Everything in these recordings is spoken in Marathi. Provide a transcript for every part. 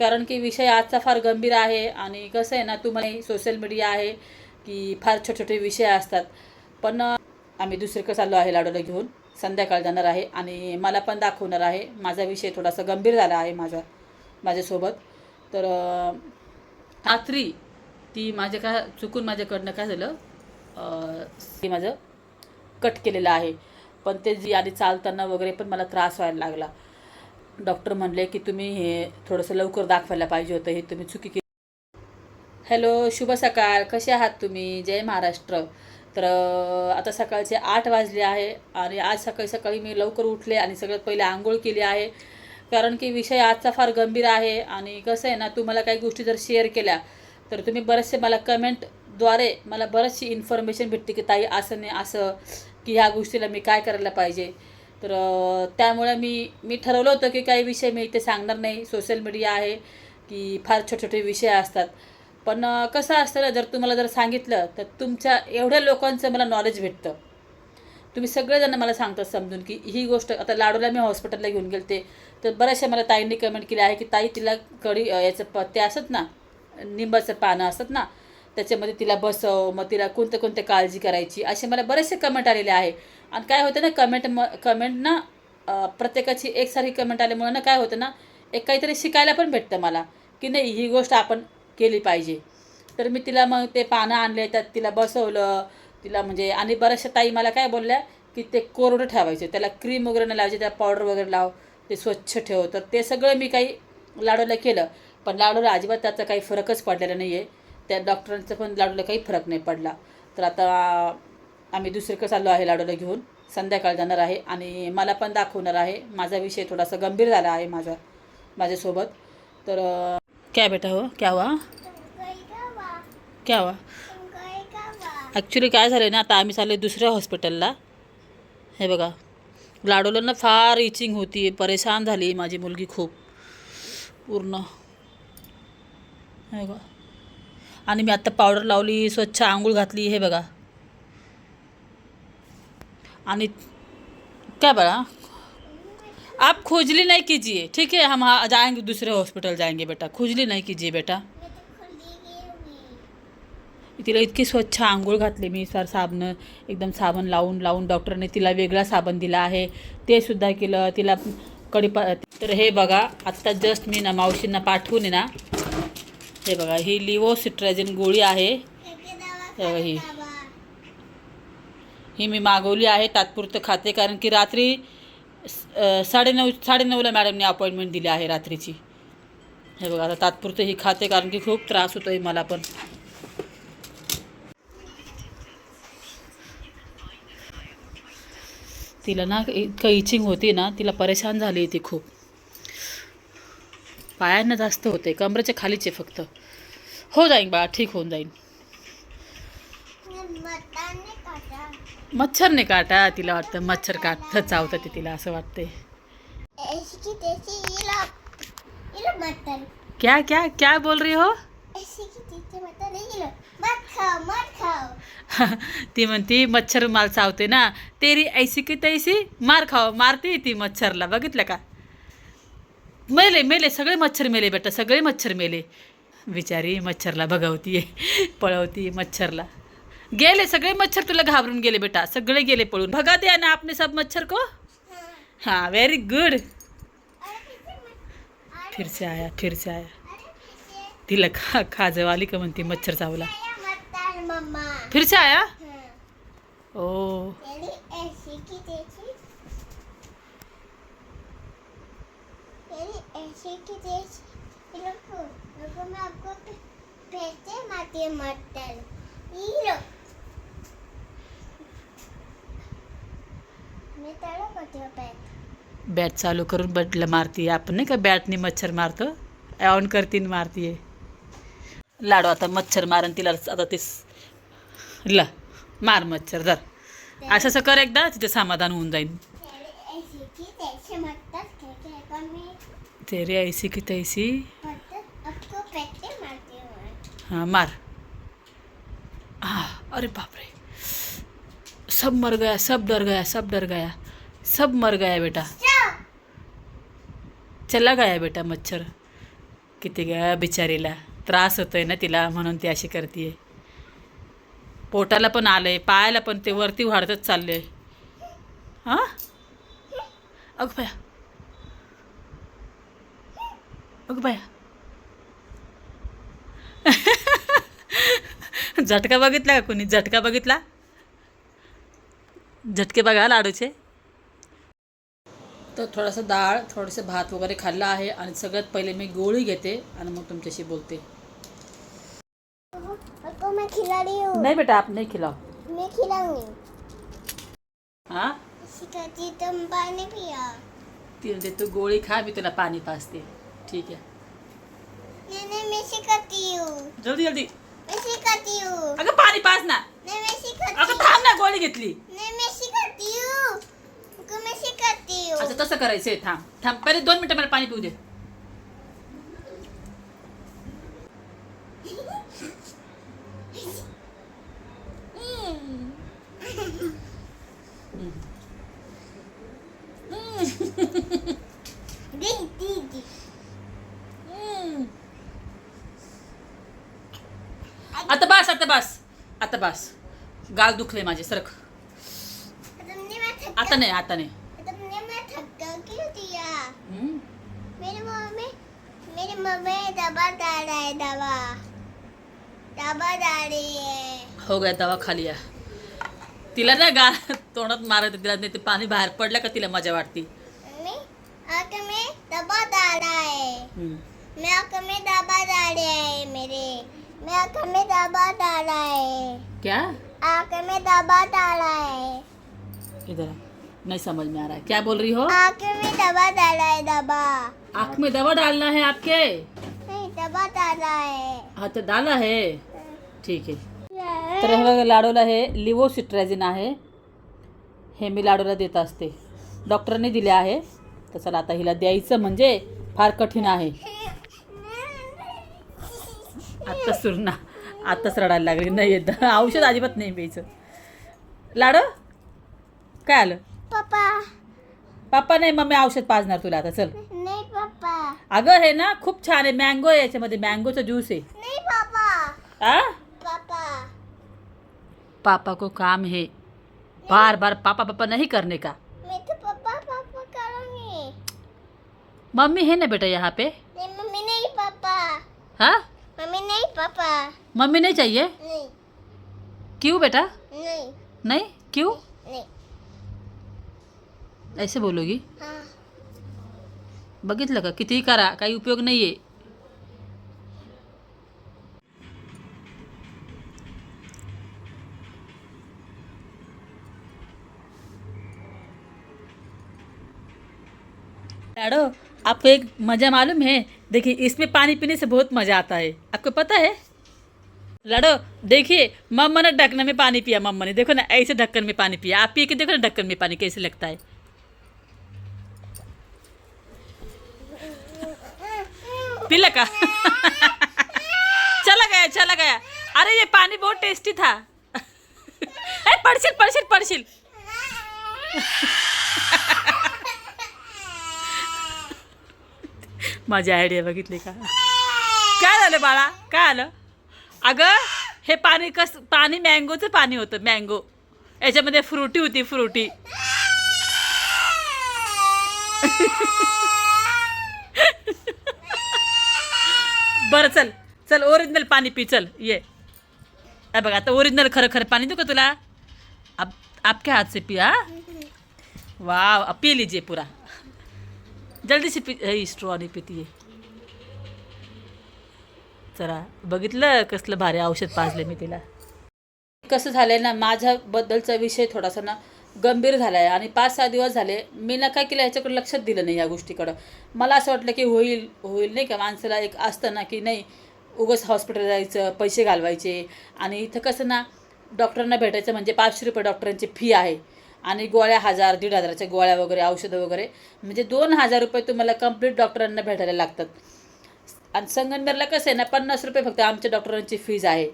कारण की विषय आजचा फार गंभीर आहे आणि कसं आहे ना तुम्हाला सोशल मीडिया आहे की फार छोटे छोटे विषय असतात. पण आम्ही दुसरीकडे चाललो आहे लाडूला घेऊन. संध्याकाळ जाणार आहे आणि मला पण दाखवणार आहे. माझा विषय थोडासा गंभीर झाला आहे माझा माझ्यासोबत. तर रात्री ती माझ्या का चुकून माझ्याकडनं काय झालं ती ते माझं कट केलेलं आहे. पण ते जी आधी चालताना वगैरे पण मला त्रास व्हायला लागला. डॉक्टर म्हणले की तुम्ही हे थोडंसं लवकर दाखवायला पाहिजे होतं हे तुम्ही चुकी केली. हॅलो शुभ सकाळ. कसे आहात तुम्ही? जय महाराष्ट्र. तर आता सकाळचे आठ वाजले आहे आणि आज सकाळी सकाळी मी लवकर उठले आणि सगळ्यात पहिले आंघोळ केली आहे. कारण की विषय आजचा फार गंभीर आहे आणि कसं आहे ना तुम्हाला काही गोष्टी जर शेअर केल्या तर तुम्ही बरेचसे मला कमेंटद्वारे मला बरीचशी इन्फॉर्मेशन भेटते की ताई असं नाही असं की ह्या गोष्टीला मी काय करायला पाहिजे. तर त्यामुळे मी मी ठरवलं होतं की काही विषय मी इथे सांगणार नाही. सोशल मीडिया आहे की फार छोटे छोटे विषय असतात. पण कसं असतं ना जर तुम्हाला जर सांगितलं तर तुमच्या एवढ्या लोकांचं मला नॉलेज भेटतं. तुम्ही सगळेजण मला सांगतात समजून की ही गोष्ट आता लाडूला मी हॉस्पिटलला घेऊन गेलते. तर बऱ्याचशा मला ताईंनी कमेंट केली आहे की ताई तिला कढी याचं प ते असत ना निंबाचं पानं असतात ना त्याच्यामध्ये तिला बसव मग तिला कोणत्या कोणत्या काळजी करायची असे मला बरेचसे कमेंट आलेले आहे. आणि काय होतं ना कमेंट म कमेंट ना प्रत्येकाची एकसारखी कमेंट आल्यामुळे ना काय होतं ना एक काहीतरी शिकायला पण भेटतं मला की नाही ही गोष्ट आपण केली पाहिजे. तर मी तिला मग ते पानं आणले त्यात तिला बसवलं तिला म्हणजे आणि बऱ्याचशा ताई मला काय बोलल्या की ते कोरडं ठेवायचं त्याला क्रीम वगैरे नाही लावायचे त्याला पावडर वगैरे लाव ते स्वच्छ ठेव. तर ते सगळं मी काही लाडूला केलं पण लाडूला अजिबात त्याचा काही फरकच पडलेला नाही आहे त्या डॉक्टरांचं पण लाडूला काही फरक नाही पडला. तर आता आम्ही दुसरीकडे चाललो आहे लाडूला घेऊन. संध्याकाळ जाणार आहे आणि मला पण दाखवणार आहे. माझा विषय थोडासा गंभीर झाला आहे माझा माझ्यासोबत. तर क्या बेटा हो? क्या वा क्या वा ॲक्च्युली काय झालं ना आता आम्ही चालले दुसऱ्या हॉस्पिटलला हे बघा लाडूला ना फार इचिंग होती. परेशान झाली माझी मुलगी खूप. पूर्ण. हे बघा. आणि मी आत्ता पावडर लावली स्वच्छ आंघोळ घातली हे बघा. आणि क्या बड़ा आप खुजली नहीं कीजिए. ठीक है हम हाँ जाएंगे दूसरे हॉस्पिटल जाएंगे बेटा. खुजली नाही कीजिए बेटा. तिला इतकी स्वच्छ आंघोळ घातली मी सर साबण एकदम साबण लावून लावून डॉक्टरने तिला वेगळा साबण दिला आहे. ते सुद्धा केलं तिला कडीपा तर हे बघा आत्ता जस्ट मी ना मावशींना पाठवून ना हे बघा ही लिवो सिट्राजिन गोळी आहे. ही ही. मी मागवली आहे तात्पुरतं खाते कारण की रात्री साडेनऊ साडेनऊला मॅडमने अपॉइंटमेंट दिली आहे रात्रीची. हे बघा आता तात्पुरतं ही खाते कारण की खूप त्रास होतो आहे मला पण. तिला ना इतकं इचिंग होती ना तिला परेशान झाली ती खूप. पायांना जास्त होते कमरेच्या खालीचे फक्त. हो जाईन बा ठीक होऊन जाईन. मच्छर नाही काटा तिला वाटतं मच्छर काटतं चावतं ते तिला असं वाटतंय. क्या क्या क्या बोल रही हो? ती म्हणती मच्छर माल चावते ना तेरी ऐसी की तैसी मार खाव मारते ती मच्छरला बघितलं का? मेले मेले सगळे मच्छर मेले बेटा सगळे मच्छर मेले. बिचारी मच्छरला बघवतीये पळवती मच्छरला. गेले सगळे मच्छर तुला घाबरून गेले बेटा सगळे गेले पळून. भगा द्या ना आपने सब मच्छर को. हाँ वेरी गुड फिर से आया फिर से आया. तिला खा खाजव आली का म्हणते मच्छर चावला. फिर से आया ओ. मैं आपको भेजते मारती मटन। ये लो मैं तड़ा करती पैक बॅट। चालू करून बटला मारतीये आपण नाही का? बॅटने मच्छर मारतो ऑन करतीन मारतीये लाडू आता मच्छर मारन तिला आता ते ला मार मच्छर धर. असं असं कर एकदा तिथे समाधान होऊन ऐसी की मैं तेरे ऐसी की तैसी। हाँ मार। हाँ अरे बाप रे। सब मर गया सब डर गया सब डर गया। सब मर गया बेटा। चला गया बेटा मच्छर। किती गया बिचारीला। त्रास होतोय ना तिला म्हणून ती अशी करते पोटाला पण आलंय पायाला पण ते वरती वाढतच चाललंय. हां? अगं बाया अग बाया. झटका बघितला का कोणी? झटका बघितला? झटके बघा लाडूचे. तर थोडासा डाळ थोडंसं भात वगैरे खाल्ला आहे आणि सगळ्यात पहिले मी गोळी घेते आणि मग तुमच्याशी बोलते. हूँ नाही बेटा आप नाही खिलाओ मैं खिलाऊंगी हां? सिखाती तुम पानी पिया. ती म्हणते तू गोळी खा मी तुला पाणी पाजते. ठीक आहे नहीं मैं सिखाती हूँ। जल्दी जल्दी। मैं सिखाती हूँ। अगं पाणी पाज ना। नहीं मैं सिखाती अगं हूँ। थांब ना गोळी घेतली नहीं मैं सिखाती हूँ। अको मैं सिखाती हूँ। अच्छा तसं करायचंय थांब थांब पहिले दोन मिनटं मला पाणी पिऊ दी। आता बस. गाल दुखले माझे थक्का आता नाही आता नाही. मेरी मम्मी मेरी मम्मी दवा डाल है दवा दवा डाल रही है. हो गया दवा खा लिया. तिला ना गा तोंडात मारत तिला नाही ते पाणी बाहेर पडलं का तिला मजा वाटती. मम्मी आंख में दवा डाल है. मैं आंख में दवा डाल रहा है मेरे. मैं आंख में दवा डाल रहा है। क्या? आंख में दवा डाल रहा है। इधर. नहीं समझ में आ रहा है। क्या बोल रही हो? आंख में दवा डाल रहा है दवा आँख में दवा डालना है आपके? नहीं दवा डाल रहा है। हा तर डाला है। ठीक आहे तर हे बघा लाडूला हे लिवोसिट्रॅझिन आहे. हे मी लाडूला देत असते. डॉक्टरने दिले आहे. तर चला आता हिला द्यायचं म्हणजे फार कठीण आहे. आत्ताच सुरू ना. आत्ताच रडायला लागली. नाही येत. औषध अजिबात नाही प्यायचं. लाडू? काय आलं? पापा पप्पा नाही मम्मी औषध पाजणार तुला आता. चल. नहीं पापा अगं हे ना खूप छान आहे. मँगो आहे याच्यामध्ये. मँगोचा ज्यूस आहे. नहीं पापा आ? पापा पापा को काम है. बार बार पापा पापा नहीं करने का? मैं तो पापा पापा करूंगी. मम्मी है ना बेटा यहाँ पे? नहीं मम्मी नहीं पापा हाँ? मम्मी नहीं पापा। मम्मी नहीं चाहिए? नहीं। क्यों बेटा? नहीं। नहीं? क्यों? नहीं। ऐसे बोलोगी? हाँ। बघितलं का कितीही करा काही उपयोग नाही आहे डैडो आपको एक मज़ा मालूम है? देखिए, इसमें पानी पीने से बहुत मज़ा आता है। आपको पता है? लड़ो, देखिए, मम्मा ने ढक्कन में पानी पिया, मम्मा ने। देखो ना, ऐसे ढक्कन में पानी पिया। आप पी के देखो ना ढक्कन में पानी, कैसे लगता है? पीला का? चला गया चला गया। अरे, ये पानी बहुत टेस्टी था। अरे पडशील पडशील पडशील माझी आयडिया बघितली का? काय झालं बाळा? काय आलं? अगं हे पाणी कस पाणी मँगोचं पाणी होतं मँगो याच्यामध्ये फ्रुटी होती फ्रुटी बरं चल. चल ओरिजिनल पाणी पी चल. ये. अरे बघ आता ओरिजिनल खरं खरं पाणी देऊ का तुला? आप आपके हाथ से पिया वाव पी लीजिए पूरा. जल्दी से पी हे, स्ट्रॉ नाही पितीये चला बघितलं कसलं भारी औषध पाजलं मी तिला. कसं झालंय ना माझ्याबद्दलचा विषय थोडासा ना गंभीर झाला आहे आणि पाच सहा दिवस झाले मी ना काय केलं याच्याकडे लक्षात दिलं नाही या गोष्टीकडं. मला असं वाटलं की होईल होईल नाही का? माणसाला एक असतं ना की नाही उगस हॉस्पिटल जायचं पैसे घालवायचे. आणि इथं कसं ना डॉक्टरांना भेटायचं म्हणजे पाचशे रुपये डॉक्टरांची फी आहे. आणि गोळ्या हजार दीड हजाराच्या गोळ्या वगैरे औषधं वगैरे. म्हणजे दोन हजार रुपये तुम्हाला कंप्लीट डॉक्टरांना भेटायला लागतात. आणि संगमनेरला कसं आहे ना पन्नास रुपये फक्त आमच्या डॉक्टरांची फीज आहे.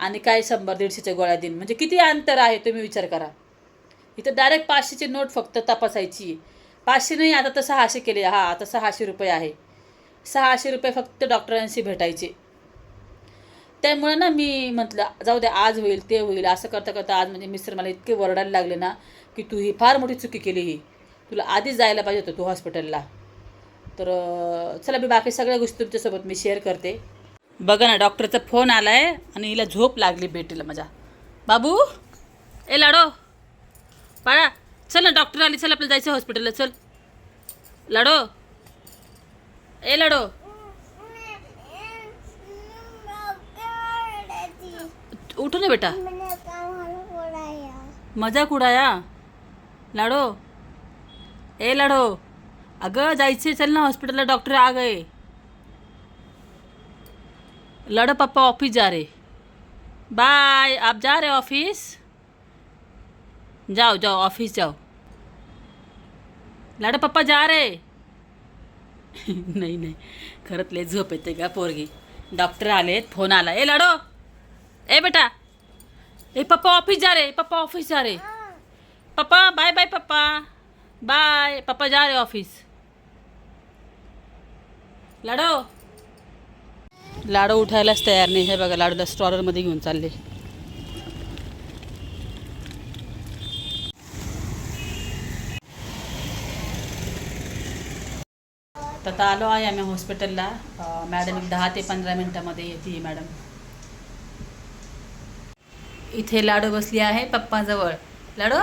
आणि काय शंभर दीडशेच्या गोळ्या देईन. म्हणजे किती अंतर आहे तुम्ही विचार करा. इथं डायरेक्ट पाचशेची नोट फक्त तपासायची. पाचशे नाही आता तर सहाशे केले. हा आता सहाशे रुपये आहे. सहाशे रुपये फक्त डॉक्टरांशी भेटायचे. त्यामुळे ना मी म्हटलं जाऊ द्या आज होईल ते होईल. असं करता करता आज म्हणजे मिस्टर मला इतके वरडायला लागले ना की तू ही फार मोठी चुकी केली ही. तुला आधीच जायला पाहिजे होतं तू हॉस्पिटलला तर चला मी बाकी सगळ्या गोष्टी तुमच्यासोबत मी शेअर करते. बघा ना डॉक्टरचा फोन आला आहे आणि हिला झोप लागली बेटीला माझ्या. बाबू ए लाडो बाळा चल ना डॉक्टर आली चल आपल्याला जायचं हॉस्पिटलला चल. लाडो ए लाडो. उठो ना बेटा. मजाक उडाया. लाडो। ए लाडो। अगं जायचे चल ना हॉस्पिटलला डॉक्टर आ गए। लड़ो पप्पा ऑफिस जा रहे। बाय आप जा रहे ऑफिस जाओ जाओ ऑफिस जाओ। लाडो पप्पा जा रे नाही नाही। खरंच लय झोप येते का पोरगी। डॉक्टर आलेत फोन आला। ए लाडो। ए बेटा। ए पप्पा ऑफिस जा रे पप्पा ऑफिस जा रे पप्पा बाय बाय पप्पा बाय पप्पा जा रहे ऑफिस लाडो लाडू उठायलाच तयार नाही. हे बघा लाडूला स्टॉलरमध्ये घेऊन चालले. तर आता आलो आहे आम्ही हॉस्पिटलला मॅडम एक दहा ते पंधरा मिनटामध्ये येते मॅडम इथे लाडू बसली आहे पप्पाजवळ. लाडू?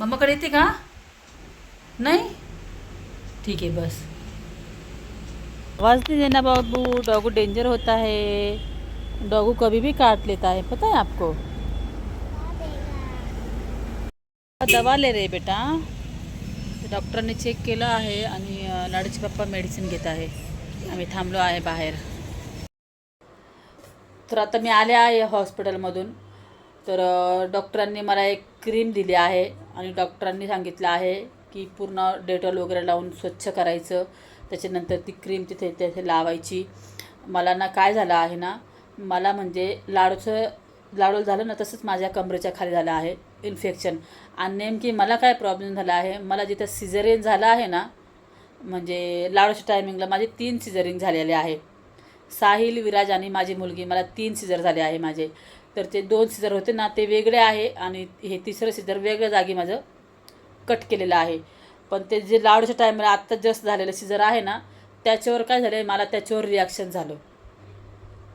मम्माकडे येते का नहीं? ठीक है, बस। आवाज़ नहीं देना बाबू, डॉगू डेंजर होता है। डॉगू कभी भी काट लेता है, पता है आपको? दवा ले रे बेटा। डॉक्टरांनी चेक केलं आहे आणि लाडूचे पप्पा मेडिसिन घेत आहे. आम्ही थांबलो आहे बाहेर. तर आता मी आले आहे हॉस्पिटलमधून. तर डॉक्टरांनी मला एक क्रीम दिली आहे आणि डॉक्टरांनी सांगितलं आहे की पूर्ण डेटॉल वगैरे लावून स्वच्छ करायचं. त्याच्यानंतर ती क्रीम तिथे तिथे लावायची. मला ना काय झालं आहे ना मला म्हणजे लाडूचं लाडू झालं ना तसंच माझ्या कमरेच्या खाली झालं आहे इन्फेक्शन. आणि नेमकी मला काय प्रॉब्लेम झाला आहे मला जिथं सिझरियन झालं आहे ना म्हणजे लाडूच्या टायमिंगला माझे तीन सिझरिंग झालेले आहे. साहिल विराज आणि माझी मुलगी मला तीन सिझर झाले आहे माझे. तर ते दोन सिझर होते ना ते वेगळे आहे आणि हे तिसरं सिझर वेगळ्या जागी माझं कट केलेलं आहे. पण ते जे लाडूच्या टायमाला आत्ता जस्ट झालेलं सिझर आहे ना त्याच्यावर काय झालं आहे मला त्याच्यावर रिॲक्शन झालं.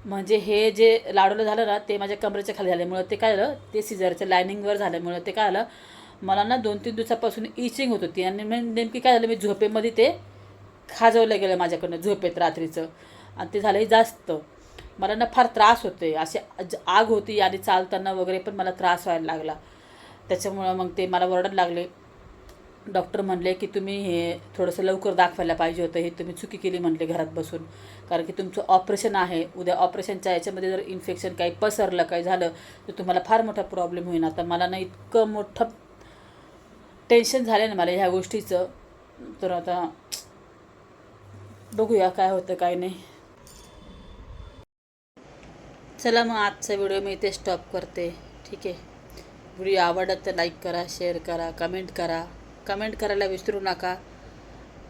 म्हणजे हे जे लाडूला झालं ना ते माझ्या कमरेच्या खाली झाल्यामुळं ते काय झालं ते सिझरच्या लायनिंगवर झाल्यामुळं ते काय झालं मला ना दोन तीन दिवसापासून इचिंग होत होती. आणि नेमकी काय झालं मी झोपेमध्ये ते खाजवलं गेलं माझ्याकडनं झोपेत रात्रीचं. आणि ते झालं जास्त. मला ना फार त्रास होते असे आग होती आणि चालताना वगैरे पण मला त्रास व्हायला लागला. त्याच्यामुळं मग ते मला वरडायला लागले. डॉक्टर म्हणले की तुम्ही हे थोडंसं लवकर दाखवायला पाहिजे होतं. हे तुम्ही चुकी केली म्हणले घरात बसून. कारण की तुमचं ऑपरेशन आहे. उद्या ऑपरेशनच्या याच्यामध्ये जर इन्फेक्शन काही पसरलं काही झालं तर तुम्हाला फार मोठा प्रॉब्लेम होईल आता मला ना इतकं मोठं टेन्शन झालं ना मला ह्या गोष्टीचं. तर आता बघूया काय होतं काय नाही. चला मग आजचा व्हिडिओ मी इथे स्टॉप करते. ठीक आहे? व्हिडिओ आवडला तर लाईक करा शेअर करा कमेंट करा. कमेंट करायला विसरू नका.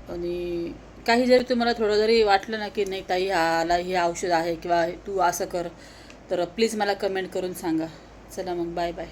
आणि काही जरी तुम्हाला थोडं जरी वाटलं ना की नाही ताई हाला हे औषध आहे किंवा तू असं कर तर प्लीज मला कमेंट करून सांगा. चला मग बाय बाय